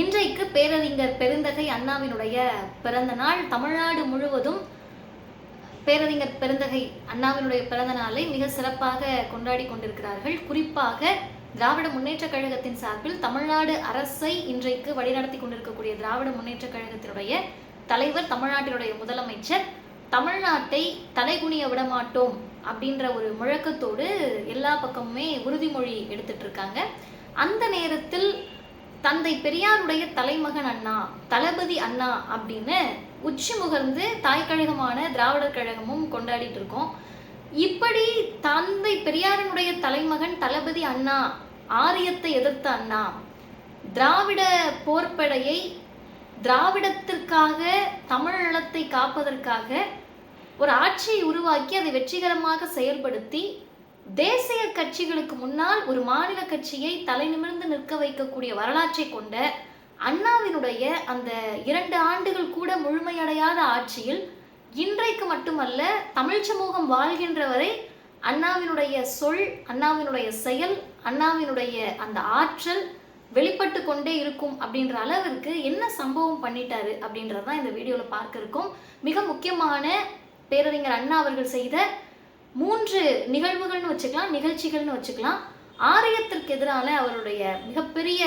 இன்றைக்கு பேரறிஞர் பெருந்தகை அண்ணாவினுடைய பிறந்த நாள் தமிழ்நாடு முழுவதும் பேரறிஞர் பெருந்தகை அண்ணாவினுடைய பிறந்த நாளை மிக சிறப்பாக கொண்டாடி கொண்டிருக்கிறார்கள். குறிப்பாக திராவிட முன்னேற்றக் கழகத்தின் சார்பில் தமிழ்நாடு அரசை இன்றைக்கு வழிநடத்தி கொண்டிருக்கக்கூடிய திராவிட முன்னேற்றக் கழகத்தினுடைய தலைவர் தமிழ்நாட்டினுடைய முதலமைச்சர் தமிழ்நாட்டை தலைகுனிய விடமாட்டோம் அப்படின்ற ஒரு முழக்கத்தோடு எல்லா பக்கமுமே உறுதிமொழி எடுத்துட்டு இருக்காங்க. அந்த நேரத்தில் தந்தை பெரியாருடைய தலைமகன் அண்ணா தளபதி அண்ணா அப்படின்னு உச்சி முகர்ந்து தாய் கழகமான திராவிடர் கழகமும் கொண்டாடிட்டு இருக்கோம். இப்படி தந்தை பெரியாரினுடைய தலைமகன் தளபதி அண்ணா ஆரியத்தை எதிர்த்த அண்ணா திராவிட போர்ப்படையை திராவிடத்திற்காக தமிழ்நலத்தை காப்பதற்காக ஒரு ஆட்சியை உருவாக்கி அதை வெற்றிகரமாக செயல்படுத்தி தேசிய கட்சிகளுக்கு முன்னால் ஒரு மாநில கட்சியை தலைநிமிர்ந்து நிற்க வைக்கக்கூடிய வரலாற்றை கொண்ட அண்ணாவினுடைய அந்த இரண்டு ஆண்டுகள் கூட முழுமையடையாத ஆட்சியில் இன்றைக்கு மட்டுமல்ல தமிழ் சமூகம் வாழ்கின்ற வரை அண்ணாவினுடைய சொல் அண்ணாவினுடைய செயல் அண்ணாவினுடைய அந்த ஆற்றல் வெளிப்பட்டு கொண்டே இருக்கும் அப்படின்ற அளவிற்கு என்ன சம்பவம் பண்ணிட்டாரு அப்படின்றது தான் இந்த வீடியோவில் பார்க்க இருக்கும். மிக முக்கியமான பேரறிஞர் அண்ணா அவர்கள் செய்த மூன்று நிகழ்வுகள்னு வச்சுக்கலாம் நிகழ்ச்சிகள்னு வச்சுக்கலாம். ஆரியத்திற்கு எதிரான அவருடைய மிகப்பெரிய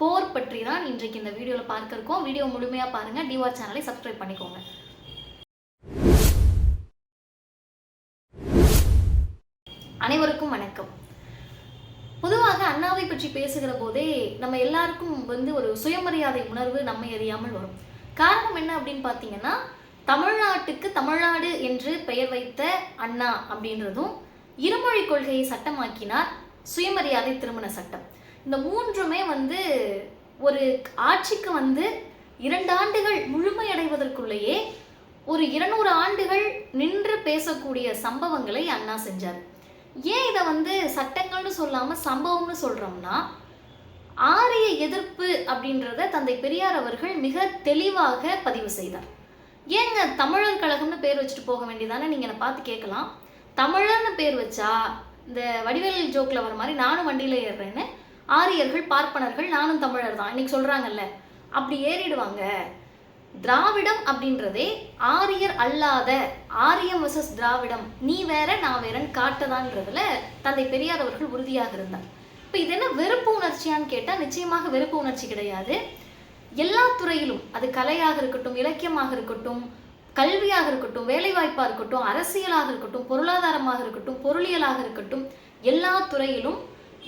போர் பற்றி தான் இன்றைக்கு இந்த வீடியோவில் பார்க்க இருக்கோம் வீடியோ முழுமையாக பாருங்கள் டிவா சேனலை சப்ஸ்கிரைப் பண்ணிக்கோங்க. அனைவருக்கும் வணக்கம். பொதுவாக அண்ணாவை பற்றி பேசுகிற போதே நம்ம எல்லாருக்கும் வந்து ஒரு சுயமரியாதை உணர்வு நம்ம எறியாமல் வரும். காரணம் என்ன அப்படின்னு பார்த்தீங்கன்னா தமிழ்நாட்டுக்கு தமிழ்நாடு என்று பெயர் வைத்த அண்ணா அப்படின்றதும் இருமொழி கொள்கையை சட்டமாக்கினார் சுயமரியாதை திருமண சட்டம். இந்த மூன்றுமே வந்து ஒரு ஆட்சிக்கு வந்து இரண்டு ஆண்டுகள் முழுமையடைவதற்குள்ளேயே ஒரு இருநூறு ஆண்டுகள் நின்று பேசக்கூடிய சம்பவங்களை அண்ணா செஞ்சார். ஏன் இதை வந்து சட்டங்கள்னு சொல்லாமல் சம்பவம்னு சொல்கிறோம்னா ஆரிய எதிர்ப்பு அப்படின்றத தந்தை பெரியார் அவர்கள் மிக தெளிவாக பதிவு செய்தார். ஏங்க தமிழர் கழகம்னு பேர் வச்சுட்டு போக வேண்டியதானே? நீங்கள் என்னை பார்த்து கேட்கலாம். தமிழர்னு பேர் வச்சா இந்த வடிவேல் ஜோக்கில் வர மாதிரி நானும் வண்டியில் ஏறுறேன்னு ஆரியர்கள் பார்ப்பனர்கள் நானும் தமிழர் தான். இன்னைக்கு சொல்கிறாங்கல்ல அப்படி ஏறிடுவாங்க. திராவிடம் அப்படின்றதே ஆரியர் அல்லாத ஆரியம் வர்சஸ் திராவிடம் நீ வேற நான் வேறன்னு காட்டதான்றதுல தந்தை பெரியார் அவர்கள் உறுதியாக இருந்தார். இப்போ இது என்ன வெறுப்பு உணர்ச்சியான்னு கேட்டால் நிச்சயமாக வெறுப்பு உணர்ச்சி கிடையாது. எல்லா துறையிலும் அது கலையாக இருக்கட்டும் இலக்கியமாக இருக்கட்டும் கல்வியாக இருக்கட்டும் வேலைவாய்ப்பாக இருக்கட்டும் அரசியலாக இருக்கட்டும் பொருளாதாரமாக இருக்கட்டும் பொருளியலாக இருக்கட்டும் எல்லா துறையிலும்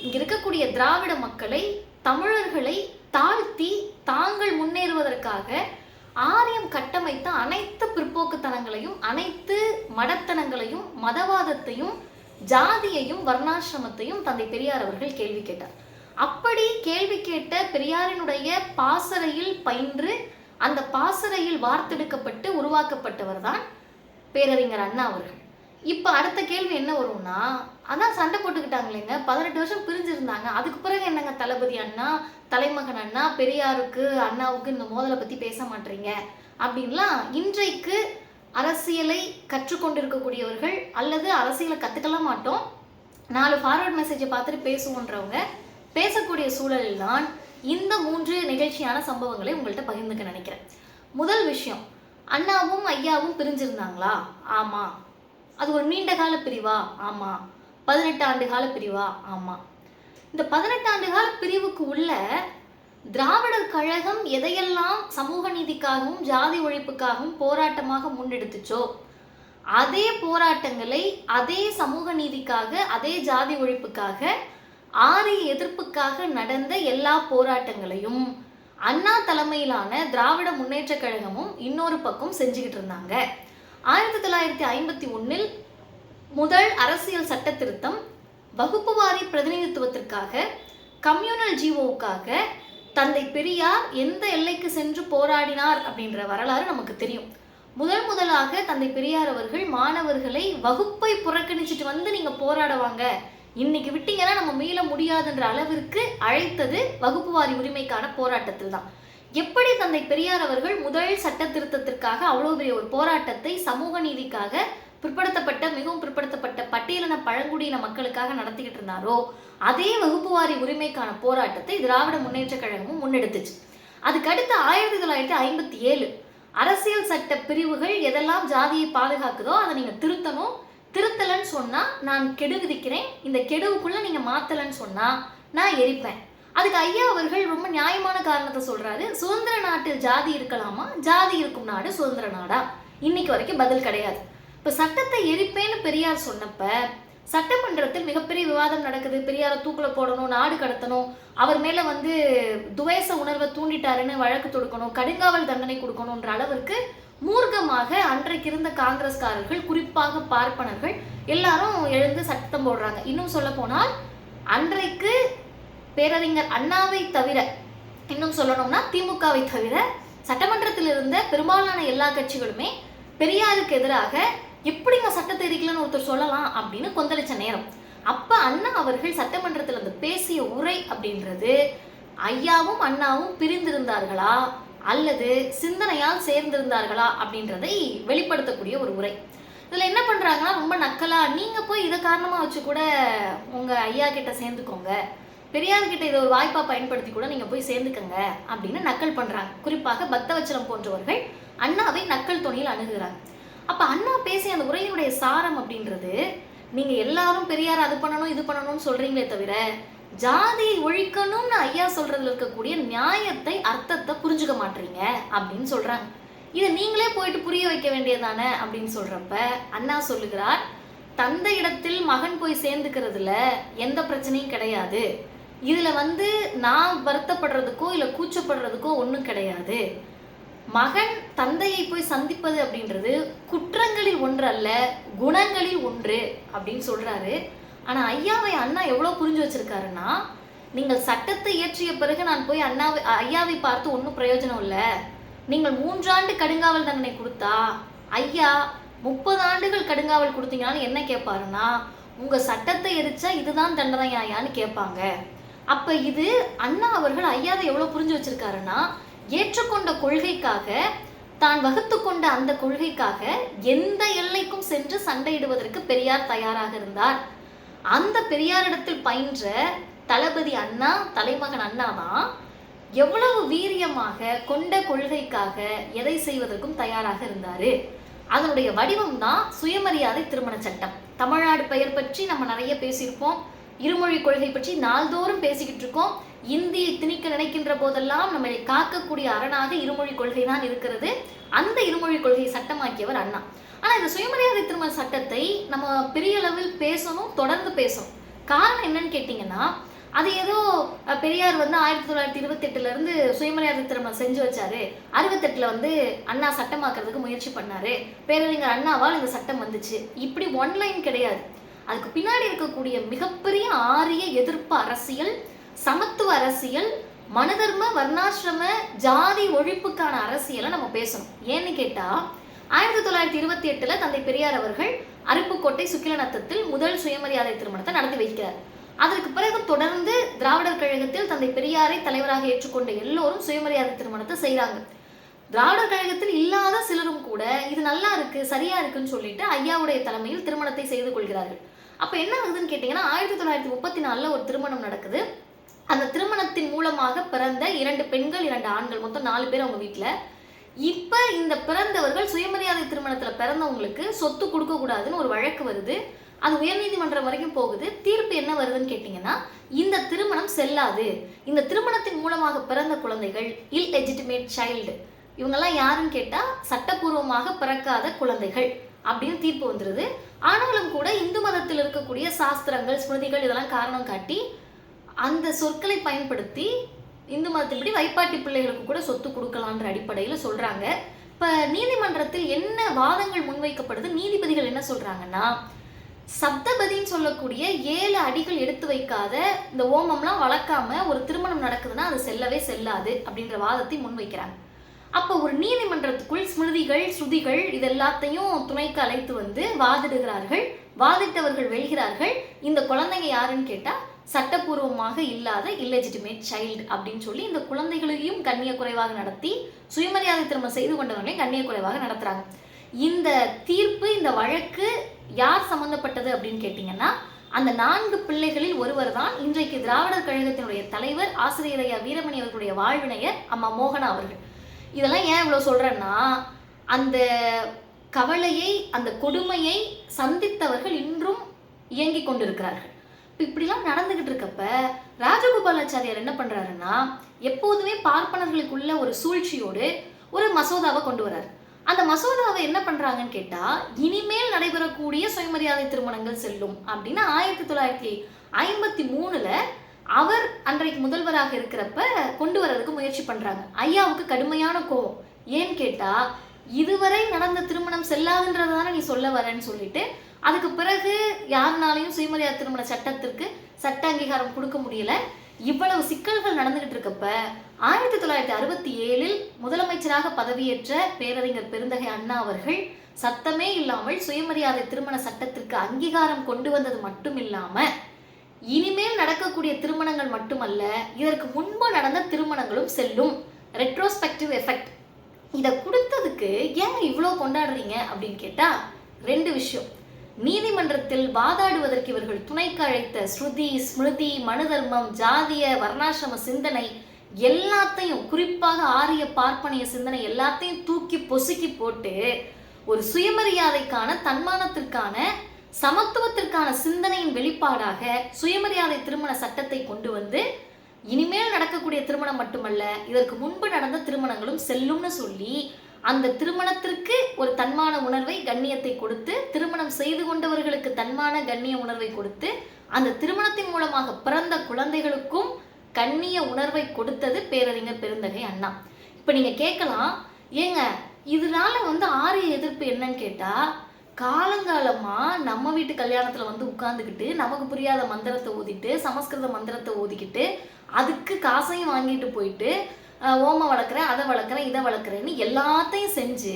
இங்கே இருக்கக்கூடிய திராவிட மக்களை தமிழர்களை தாழ்த்தி தாங்கள் முன்னேறுவதற்காக ஆரியம் கட்டமைத்த அனைத்து பிற்போக்குத்தனங்களையும் அனைத்து மடத்தனங்களையும் மதவாதத்தையும் ஜாதியையும் வர்ணாசிரமத்தையும் தந்தை பெரியார் அவர்கள் கேள்வி கேட்டார். அப்படி கேள்வி கேட்ட பெரியாரினுடைய பாசறையில் பயின்று அந்த பாசறையில் வார்த்தெடுக்கப்பட்டு உருவாக்கப்பட்டவர் தான் பேரறிஞர் அண்ணா அவர்கள். இப்போ அடுத்த கேள்வி என்ன வரும்னா அதான் சண்டை போட்டுக்கிட்டாங்களேங்க. பதினெட்டு வருஷம் பிரிஞ்சிருந்தாங்க. அதுக்கு பிறகு என்னங்க தளபதி அண்ணா தலைமகன் அண்ணா பெரியாருக்கு அண்ணாவுக்கு இந்த மோதலை பற்றி பேச மாட்டீங்க? அப்படின்லாம் இன்றைக்கு அரசியலை கற்றுக்கொண்டிருக்கக்கூடியவர்கள் அல்லது அரசியலை கற்றுக்கலாம் மாட்டோம். நாலு ஃபார்வர்ட் மெசேஜை பார்த்துட்டு பேசுவோன்றவங்க பேசக்கூடிய சூழலில் தான் இந்த மூன்று நிகழ்ச்சியான சம்பவங்களை உங்கள்கிட்ட பகிர்ந்துக்க நினைக்கிறேன். முதல் விஷயம் அண்ணாவும் ஐயாவும் பிரிஞ்சிருந்தாங்களா? ஆமாம் அது ஒரு நீண்ட கால பிரிவா? ஆமாம் பதினெட்டு ஆண்டு கால பிரிவா? ஆமாம் இந்த பதினெட்டு ஆண்டு கால பிரிவுக்கு உள்ள திராவிடர் கழகம் எதையெல்லாம் சமூக நீதிக்காகவும் ஜாதி ஒழிப்புக்காகவும் போராட்டமாக முன்னெடுத்துச்சோ அதே போராட்டங்களை அதே சமூக நீதிக்காக அதே ஜாதி ஒழிப்புக்காக ஆரிய எதிர்ப்புக்காக நடந்த எல்லா போராட்டங்களையும் அண்ணா தலைமையிலான திராவிட முன்னேற்ற கழகமும் இன்னொரு பக்கம் செஞ்சுக்கிட்டு இருந்தாங்க. ஆயிரத்தி தொள்ளாயிரத்தி ஐம்பத்தி ஒன்றில் முதல் அரசியல் சட்ட திருத்தம் வகுப்புவாரி பிரதிநிதித்துவத்திற்காக கம்யூனல் ஜீவோவுக்காக தந்தை பெரியார் எந்த எல்லைக்கு சென்று போராடினார் அப்படின்ற வரலாறு நமக்கு தெரியும். முதல் முதலாக தந்தை பெரியார் அவர்கள் மாணவர்களை வகுப்பை புறக்கணிச்சிட்டு வந்து நீங்க போராடுவாங்க. இன்னைக்கு விட்டீங்கன்னா நம்ம மீள முடியாதுன்ற அளவிற்கு அழைத்தது வகுப்புவாரி உரிமைக்கான போராட்டத்தில் தான். எப்படி தந்தை பெரியார் அவர்கள் முதல் சட்ட திருத்தத்திற்காக அவ்வளோ பெரிய ஒரு போராட்டத்தை சமூக நீதிக்காக பிற்படுத்தப்பட்ட மிகவும் பிற்படுத்தப்பட்ட பட்டியலின பழங்குடியின மக்களுக்காக நடத்திக்கிட்டு இருந்தாரோ அதே வகுப்புவாரி உரிமைக்கான போராட்டத்தை திராவிட முன்னேற்ற கழகமும் முன்னெடுத்துச்சு. அதுக்கு அடுத்து ஆயிரத்தி தொள்ளாயிரத்தி ஐம்பத்தி ஏழு. அரசியல் சட்ட பிரிவுகள் எதெல்லாம் ஜாதியை பாதுகாக்குதோ அதை நீங்கள் திருத்தணும் திருத்தலன்னு சொன்னால் நான் கெடு விதிக்கிறேன். இந்த கெடுவுக்குள்ளே நீங்கள் மாத்தலன்னு சொன்னால் நான் எரிப்பேன். அதுக்கு ஐயா அவர்கள் ரொம்ப நியாயமான காரணத்தை சொல்கிறாரு சுதந்திர நாட்டில் ஜாதி இருக்கலாமா? ஜாதி இருக்கும் நாடு சுதந்திர நாடா? இன்னைக்கு வரைக்கும் பதில் கிடையாது. இப்போ சட்டத்தை எரிப்பேன்னு பெரியார் சொன்னப்ப சட்டமன்றத்தில் மிகப்பெரிய விவாதம் நடக்குது. பெரியாரை தூக்கில் போடணும் நாடு கடத்தணும். அவர் மேலே வந்து துவேச உணர்வை தூண்டிட்டாருன்னு வழக்கு தொடுக்கணும் கடுங்காவல் தண்டனை கொடுக்கணுன்ற அளவிற்கு மூர்க்கமாக அன்றைக்கு இருந்த காங்கிரஸ்காரர்கள் குறிப்பாக பார்ப்பனர்கள் எல்லாரும் எழுந்து சத்தம் போடுறாங்க. இன்னும் சொல்ல போனால் அன்றைக்கு பேரறிஞர் அண்ணாவை தவிர இன்னும் சொல்லணும்னா திமுகவை தவிர சட்டமன்றத்தில் இருந்த பெரும்பாலான எல்லா கட்சிகளுமே பெரியாருக்கு எதிராக எப்படிங்க சட்டத்தை எரிக்கலன்னு ஒருத்தர் சொல்லலாம் அப்படின்னு கொந்தளிச்ச நேரம். அப்ப அண்ணா அவர்கள் சட்டமன்றத்தில் அந்த பேசிய உரை அப்படின்றது ஐயாவும் அண்ணாவும் பிரிந்திருந்தார்களா? அல்லது சிந்தனையால் சேர்ந்திருந்தார்களா அப்படின்றதை வெளிப்படுத்தக்கூடிய ஒரு உரை. இதில் என்ன பண்ணுறாங்கன்னா ரொம்ப நக்கலாக நீங்கள் போய் இதை காரணமாக வச்சு கூட உங்கள் ஐயா கிட்ட சேர்ந்துக்கோங்க. பெரியார் கிட்ட இதை ஒரு வாய்ப்பாக பயன்படுத்தி கூட நீங்கள் போய் சேர்ந்துக்கங்க அப்படின்னு நக்கல் பண்ணுறாங்க குறிப்பாக பக்தவச்சலம் போன்றவர்கள் அண்ணாவை நக்கல் துணியில் அணுகுகிறாங்க. அப்போ அண்ணா பேசிய அந்த உரையினுடைய சாரம் அப்படின்றது நீங்கள் எல்லாரும் பெரியார் அது பண்ணணும் இது பண்ணணும்னு சொல்கிறீங்களே தவிர ஜாதியை ஒழிக்கணும்னு ஐயா சொல்றதுல இருக்கக்கூடிய நியாயத்தை அர்த்தத்தை புரிஞ்சுக்க மாட்டீங்க அப்படின்னு சொல்றாங்க. இதை நீங்களே போயிட்டு புரிய வைக்க வேண்டியதானே அப்படின்னு சொல்றப்ப அண்ணா சொல்லுகிறார் தந்தை இடத்தில் மகன் போய் சேர்ந்துக்கிறதுல எந்த பிரச்சனையும் கிடையாது. இதுல வந்து நான் வருத்தப்படுறதுக்கோ இல்லை கூச்சப்படுறதுக்கோ ஒன்றும் கிடையாது. மகன் தந்தையை போய் சந்திப்பது அப்படின்றது குற்றங்களில் ஒன்று அல்ல குணங்களில் ஒன்று அப்படின்னு சொல்றாரு. ஆனால் ஐயாவை அண்ணா எவ்வளோ புரிஞ்சு வச்சுருக்காருன்னா நீங்கள் சட்டத்தை இயற்றிய பிறகு நான் போய் அண்ணாவை ஐயாவை பார்த்து ஒன்றும் பிரயோஜனம் இல்லை. நீங்கள் மூன்றாண்டு கடுங்காவல் தண்டனை கொடுத்தா ஐயா முப்பது ஆண்டுகள் கடுங்காவல் கொடுத்தீங்கன்னு என்ன கேட்பாருன்னா உங்கள் சட்டத்தை எரிச்சா இதுதான் தண்டனையாயான்னு கேட்பாங்க அப்போ இது அண்ணா அவர்கள் ஐயாவை எவ்வளோ புரிஞ்சு வச்சுருக்காருன்னா ஏற்றுக்கொண்ட கொள்கைக்காக தான் வகுத்து கொண்ட அந்த கொள்கைக்காக எந்த எல்லைக்கும் சென்று சண்டையிடுவதற்கு பெரியார் தயாராக இருந்தார். அந்த பெரியாரிடத்தில் பயின்ற தளபதி அண்ணா தலைமகன் அண்ணா தான் எவ்வளவு வீரியமாக கொண்ட கொள்கைக்காக எதை செய்வதற்கும் தயாராக இருந்தாரு? அதனுடைய வடிவம் தான் சுயமரியாதை திருமண சட்டம். தமிழ்நாடு பெயர் பற்றி நம்ம நிறைய பேசியிருப்போம். இருமொழி கொள்கை பற்றி நாள்தோறும் பேசிக்கிட்டு இருக்கோம். இந்தியை திணிக்க நினைக்கின்ற போதெல்லாம் நம்மளை காக்கக்கூடிய அரணாக இருமொழி கொள்கை தான் இருக்கிறது. அந்த இருமொழி கொள்கையை சட்டமாக்கியவர் அண்ணா. ஆனால் இந்த சுயமரியாதை திருமண சட்டத்தை நம்ம பெரிய அளவில் பேசணும் தொடர்ந்து பேசணும். காரணம் என்னன்னு கேட்டிங்கன்னா அது ஏதோ பெரியார் வந்து ஆயிரத்தி தொள்ளாயிரத்தி இருபத்தெட்டுலேருந்து சுயமரியாதை திருமணம் செஞ்சு வச்சாரு. அறுபத்தெட்டில் வந்து அண்ணா சட்டமாக்குறதுக்கு முயற்சி பண்ணாரு. பேரறிஞர் அண்ணாவால் இந்த சட்டம் வந்துச்சு. இப்படி ஒன்லைன் கிடையாது. அதுக்கு பின்னாடி இருக்கக்கூடிய மிகப்பெரிய ஆரிய எதிர்ப்பு அரசியல் சமத்துவ அரசியல் மனதர்ம வர்ணாசிரம ஜாதி ஒழிப்புக்கான அரசியலை நம்ம பேசணும். ஏன்னு கேட்டால் ஆயிரத்தி தொள்ளாயிரத்தி இருபத்தி எட்டுல தந்தை பெரியார் அவர்கள் அருப்புக்கோட்டை சுக்கிலநத்தத்தில் முதல் சுயமரியாதை திருமணத்தை நடத்தி வைக்கிறார். அதற்கு பிறகு தொடர்ந்து திராவிடர் கழகத்தில் தந்தை பெரியாரை தலைவராக ஏற்றுக்கொண்ட எல்லோரும் சுயமரியாதை திருமணத்தை செய்கிறாங்க. திராவிடர் கழகத்தில் இல்லாத சிலரும் கூட இது நல்லா இருக்கு சரியா இருக்குன்னு சொல்லிட்டு ஐயாவுடைய தலைமையில் திருமணத்தை செய்து கொள்கிறார்கள். அப்ப என்ன ஆகுதுன்னு கேட்டீங்கன்னா ஆயிரத்தி தொள்ளாயிரத்தி முப்பத்தி நாலுல ஒரு திருமணம் நடக்குது. அந்த திருமணத்தின் மூலமாக பிறந்த இரண்டு பெண்கள் இரண்டு ஆண்கள் மொத்தம் நாலு பேர் அவங்க வீட்டில் இப்போ இந்த பிறந்தவர்கள் சுயமரியாதை திருமணத்தில் பிறந்தவங்களுக்கு சொத்து கொடுக்கக்கூடாதுன்னு ஒரு வழக்கு வருது. அது உயர்நீதிமன்றம் வரைக்கும் போகுது. தீர்ப்பு என்ன வருதுன்னு கேட்டிங்கன்னா இந்த திருமணம் செல்லாது. இந்த திருமணத்தின் மூலமாக பிறந்த குழந்தைகள் இல் லெஜிட்டிமேட் சைல்டு இவங்கெல்லாம் யாருன்னு கேட்டால் சட்டப்பூர்வமாக பிறக்காத குழந்தைகள் அப்படின்னு தீர்ப்பு வந்துடுது ஆனாலும் கூட இந்து மதத்தில் இருக்கக்கூடிய சாஸ்திரங்கள் ஸ்மிருதிகள் இதெல்லாம் காரணம் காட்டி அந்த சொற்களை பயன்படுத்தி இந்து மதத்தின்படி வைப்பாட்டி பிள்ளைகளுக்கு கூட சொத்து கொடுக்கலான்ற அடிப்படையில் சொல்கிறாங்க இப்போ நீதிமன்றத்தில் என்ன வாதங்கள் முன்வைக்கப்படுது? நீதிபதிகள் என்ன சொல்கிறாங்கன்னா சப்தபதின்னு சொல்லக்கூடிய ஏழு அடிகள் எடுத்து வைக்காத இந்த ஓமம்லாம் வளர்க்காம ஒரு திருமணம் நடக்குதுன்னா அது செல்லவே செல்லாது அப்படின்ற வாதத்தை முன்வைக்கிறாங்க. அப்போ ஒரு நீதிமன்றத்துக்குள் ஸ்மிருதிகள் ஸ்ருதிகள் இது எல்லாத்தையும் துணைக்கு அழைத்து வந்து வாதிடுகிறார்கள். வாதிட்டவர்கள் வெல்கிறார்கள். இந்த குழந்தைங்க யாருன்னு கேட்டால் சட்டப்பூர்வமாக இல்லாத இல்லெஜிட்டிமேட் சைல்டு அப்படின்னு சொல்லி இந்த குழந்தைகளையும் கண்ணிய குறைவாக நடத்தி சுயமரியாதை திருமணம் செய்து கொண்டவர்களையும் கண்ணிய குறைவாக நடத்துறாங்க. இந்த தீர்ப்பு இந்த வழக்கு யார் சம்பந்தப்பட்டது அப்படின்னு கேட்டிங்கன்னா அந்த நான்கு பிள்ளைகளில் ஒருவர் தான் இன்றைக்கு திராவிடர் கழகத்தினுடைய தலைவர் ஆசிரியர் ஐயா வீரமணி அவர்களுடைய வாழ்வினையர் அம்மா மோகனா அவர்கள். இதெல்லாம் ஏன் இவ்வளோ சொல்கிறேன்னா அந்த கவலையை அந்த கொடுமையை சந்தித்தவர்கள் இன்றும் இயங்கிக் கொண்டிருக்கிறார்கள். இப்போ இப்படிலாம் நடந்துகிட்டு இருக்கப்ப ராஜகோபாலாச்சாரியார் என்ன பண்ணுறாருன்னா எப்போதுமே பார்ப்பனர்களுக்குள்ள ஒரு சூழ்ச்சியோடு ஒரு மசோதாவை கொண்டு வரார். அந்த மசோதாவை என்ன பண்ணுறாங்கன்னு கேட்டால் இனிமேல் நடைபெறக்கூடிய சுயமரியாதை திருமணங்கள் செல்லும் அப்படின்னு ஆயிரத்தி தொள்ளாயிரத்தி ஐம்பத்தி மூணில் அவர் அன்றைக்கு முதல்வராக இருக்கிறப்ப கொண்டு வர்றதுக்கு முயற்சி பண்ணுறாங்க ஐயாவுக்கு கடுமையான கோவம் ஏன்னு கேட்டால் இதுவரை நடந்த திருமணம் செல்லாதுன்றதான நீ சொல்ல வரேன்னு சொல்லிட்டு அதுக்கு பிறகு யாருனாலையும் சுயமரியாதை திருமண சட்டத்திற்கு சட்ட அங்கீகாரம் கொடுக்க முடியல. இவ்வளவு சிக்கல்கள் நடந்துகிட்டு இருக்கப்ப ஆயிரத்தி தொள்ளாயிரத்தி அறுபத்தி ஏழில் முதலமைச்சராக பதவியேற்ற பேரறிஞர் பெருந்தகை அண்ணா அவர்கள் சத்தமே இல்லாமல் சுயமரியாதை திருமண சட்டத்திற்கு அங்கீகாரம் கொண்டு வந்தது மட்டும் இல்லாம இனிமேல் நடக்கக்கூடிய திருமணங்கள் மட்டுமல்ல இதற்கு முன்பு நடந்த திருமணங்களும் செல்லும். ரெட்ரோஸ்பெக்டிவ் எஃபெக்ட் இதை கொடுத்ததுக்கு ஏன் இவ்வளோ கொண்டாடுறீங்க அப்படின்னு கேட்டா ரெண்டு விஷயம். நீதிமன்றத்தில் வாதாடுவதற்கு இவர்கள் துணைக்கு அழைத்த ஸ்ருதி ஸ்மிருதி மனுதர்மம் ஜாதிய வர்ணாசிரம சிந்தனை எல்லாத்தையும் குறிப்பாக ஆரிய பார்ப்பனிய சிந்தனை எல்லாத்தையும் தூக்கி பொசுக்கி போட்டு ஒரு சுயமரியாதைக்கான தன்மானத்திற்கான சமத்துவத்திற்கான சிந்தனையின் வெளிப்பாடாக சுயமரியாதை திருமண சட்டத்தை கொண்டு வந்து இனிமேல் நடக்கக்கூடிய திருமணம் மட்டுமல்ல இதற்கு முன்பு நடந்த திருமணங்களும் செல்லும்னு சொல்லி அந்த திருமணத்திற்கு ஒரு தன்மான உணர்வை கண்ணியத்தை கொடுத்து திருமணம் செய்து கொண்டவர்களுக்கு தன்மான கண்ணிய உணர்வை கொடுத்து அந்த திருமணத்தின் மூலமாக பிறந்த குழந்தைகளுக்கும் கண்ணிய உணர்வை கொடுத்தது பேரறிஞர் பெருந்தகை அண்ணா. இப்போ நீங்கள் கேட்கலாம் ஏங்க இதனால வந்து ஆரிய எதிர்ப்பு என்னன்னு கேட்டால் காலங்காலமாக நம்ம வீட்டு கல்யாணத்தில் வந்து உட்காந்துக்கிட்டு நமக்கு புரியாத மந்திரத்தை ஓதிட்டு சமஸ்கிருத மந்திரத்தை ஓதிக்கிட்டு அதுக்கு காசையும் வாங்கிட்டு போயிட்டு அஹ், ஓமம் வளர்க்குறேன் அதை வளர்க்குறேன் இதை வளர்க்குறேன்னு எல்லாத்தையும் செஞ்சு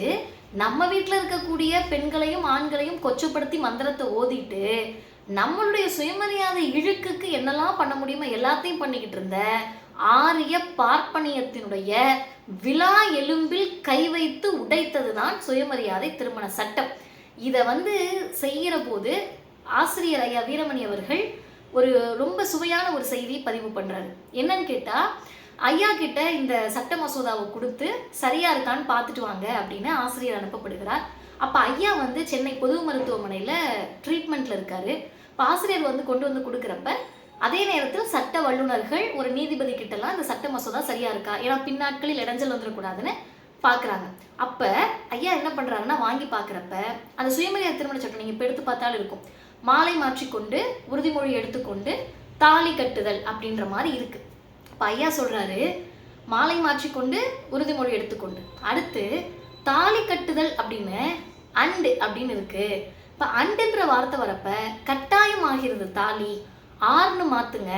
நம்ம வீட்டில் இருக்கக்கூடிய பெண்களையும் ஆண்களையும் கொச்சப்படுத்தி மந்திரத்தை ஓதிட்டு நம்மளுடைய சுயமரியாதை இழுக்குக்கு என்னெல்லாம் பண்ண முடியுமோ எல்லாத்தையும் பண்ணிக்கிட்டு இருந்த ஆரிய பார்ப்பனியத்தினுடைய விழா எலும்பில் கை வைத்து உடைத்தது தான் சுயமரியாதை திருமண சட்டம். இதை வந்து செய்கிற போது ஆசிரியர் ஐயா வீரமணி அவர்கள் ஒரு ரொம்ப சுவையான ஒரு செய்தியை பதிவு பண்ணுறாரு என்னன்னு கேட்டால் ஐயா கிட்ட இந்த சட்ட மசோதாவை கொடுத்து சரியா இருக்கான்னு பார்த்துட்டு வாங்க அப்படின்னு ஆசிரியர் அனுப்பப்படுகிறார். அப்ப ஐயா வந்து சென்னை பொது மருத்துவமனையில ட்ரீட்மெண்ட்ல இருக்காரு. இப்போ ஆசிரியர் வந்து கொண்டு வந்து கொடுக்குறப்ப அதே நேரத்தில் சட்ட வல்லுநர்கள் ஒரு நீதிபதி கிட்டலாம் இந்த சட்ட மசோதா சரியா இருக்கா? ஏன்னா பின்னாட்களில் இடைஞ்சல் வந்துடக்கூடாதுன்னு பார்க்குறாங்க. அப்போ ஐயா என்ன பண்ணுறாருன்னா வாங்கி பார்க்குறப்ப அந்த சுயமரியாதை திருமண சட்டம் நீங்கள் இப்போ எடுத்து பார்த்தாலும் இருக்கும். மாலை மாற்றிக்கொண்டு உறுதிமொழி எடுத்துக்கொண்டு தாலி கட்டுதல் அப்படின்ற மாதிரி இருக்கு. இப்போ ஐயா சொல்றாரு மாலை மாற்றிக்கொண்டு உறுதிமொழி எடுத்துக்கொண்டு. அடுத்து தாலி கட்டுதல் அப்படின்னு அண்டு அப்படின்னு இருக்கு. இப்போ அண்டுன்ற வார்த்தை வரப்ப கட்டாயம் ஆகிறது தாலி ஆறுன்னு மாத்துங்க.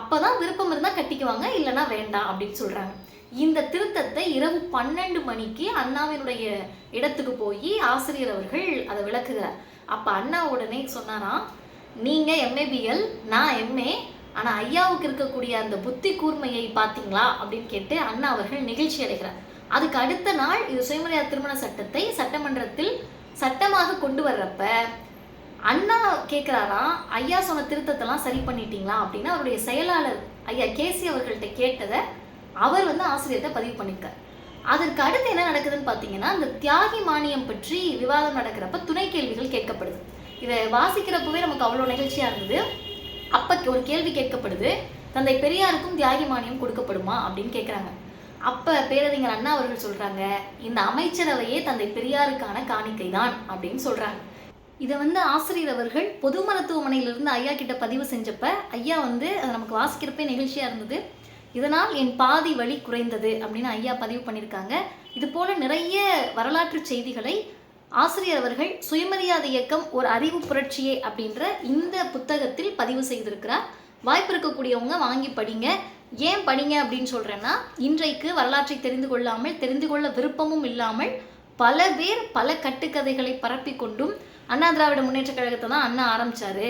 அப்பதான் விருப்பம் இருந்தா கட்டிக்குவாங்க இல்லைன்னா வேண்டாம் அப்படின்னு சொல்றாங்க. இந்த திருத்தத்தை இரவு பன்னெண்டு மணிக்கு அண்ணாவினுடைய இடத்துக்கு போய் ஆசிரியர் அவர்கள் அதை விளக்குகிறார். அப்ப அண்ணா உடனே சொன்னாராம் நீங்க எம்ஏபிஎல் நான் எம்ஏ ஆனால் ஐயாவுக்கு இருக்கக்கூடிய அந்த புத்தி கூர்மையை பார்த்தீங்களா அப்படின்னு கேட்டு அண்ணா அவர்கள் நிகழ்ச்சி அடைகிறார். அதுக்கு அடுத்த நாள் இது சுயமரியாதை திருமண சட்டத்தை சட்டமன்றத்தில் சட்டமாக கொண்டு வர்றப்ப அண்ணா கேட்குறாராம் ஐயா சொன்ன திருத்தத்தெல்லாம் சரி பண்ணிட்டீங்களா அப்படின்னு அவருடைய செயலாளர் ஐயா கேசி அவர்கள்ட்ட கேட்டதை அவர் வந்து ஆசிரியர்கிட்ட பதிவு பண்ணியிருக்கார். அதற்கு அடுத்து என்ன நடக்குதுன்னு பார்த்தீங்கன்னா இந்த தியாகி மானியம் பற்றி விவாதம் நடக்கிறப்ப துணை கேள்விகள் கேட்கப்படுது. இதை வாசிக்கிறப்பவே நமக்கு அவ்வளோ நிகழ்ச்சியாக இருந்தது. அப்ப ஒரு கேள்வி கேட்கப்படுது தந்தை பெரியாருக்கும் தியாகி மானியம் கொடுக்கப்படுமா அப்படின்னு கேட்குறாங்க அப்ப பேரறிஞர் அண்ணா அவர்கள் சொல்கிறாங்க இந்த அமைச்சரவையே தந்தை பெரியாருக்கான காணிக்கை தான் அப்படின்னு சொல்கிறாங்க இதை வந்து ஆசிரியர் அவர்கள் பொது மருத்துவமனையிலிருந்து ஐயா கிட்ட பதிவு செஞ்சப்ப ஐயா வந்து அதை நமக்கு வாசிக்கிறப்பே நிகழ்ச்சியாக இருந்தது. இதனால் என் பாதி வழி குறைந்தது அப்படின்னு ஐயா பதிவு பண்ணியிருக்காங்க இது போல நிறைய வரலாற்று செய்திகளை ஆசிரியர் அவர்கள் சுயமரியாதை இயக்கம் ஒரு அறிவு புரட்சியே அப்படின்ற இந்த புத்தகத்தில் பதிவு செய்திருக்கிறார். வாய்ப்பு இருக்கக்கூடியவங்க வாங்கி படிங்க. ஏன் படிங்க அப்படின்னு சொல்கிறேன்னா இன்றைக்கு வரலாற்றை தெரிந்து கொள்ளாமல் தெரிந்து கொள்ள விருப்பமும் இல்லாமல் பல பேர் பல கட்டுக்கதைகளை பரப்பி கொண்டும் அண்ணா திராவிட முன்னேற்ற கழகத்தை தான் அண்ணா ஆரம்பித்தார்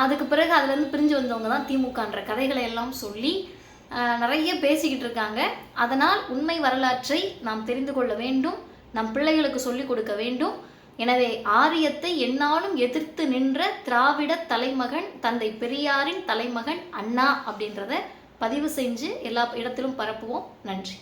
அதுக்கு பிறகு அதுலேருந்து பிரிஞ்சு வந்தவங்க தான் திமுகன்ற கதைகளை எல்லாம் சொல்லி நிறைய பேசிக்கிட்டு இருக்காங்க. அதனால் உண்மை வரலாற்றை நாம் தெரிந்து கொள்ள வேண்டும். நம் பிள்ளைகளுக்கு சொல்லிக் கொடுக்க வேண்டும். எனவே ஆரியத்தை என்னாலும் எதிர்த்து நின்ற திராவிட தலைமகன் தந்தை பெரியாரின் தலைமகன் அண்ணா அப்படின்றத பதிவு செஞ்சு எல்லா இடத்திலும் பரப்புவோம். நன்றி.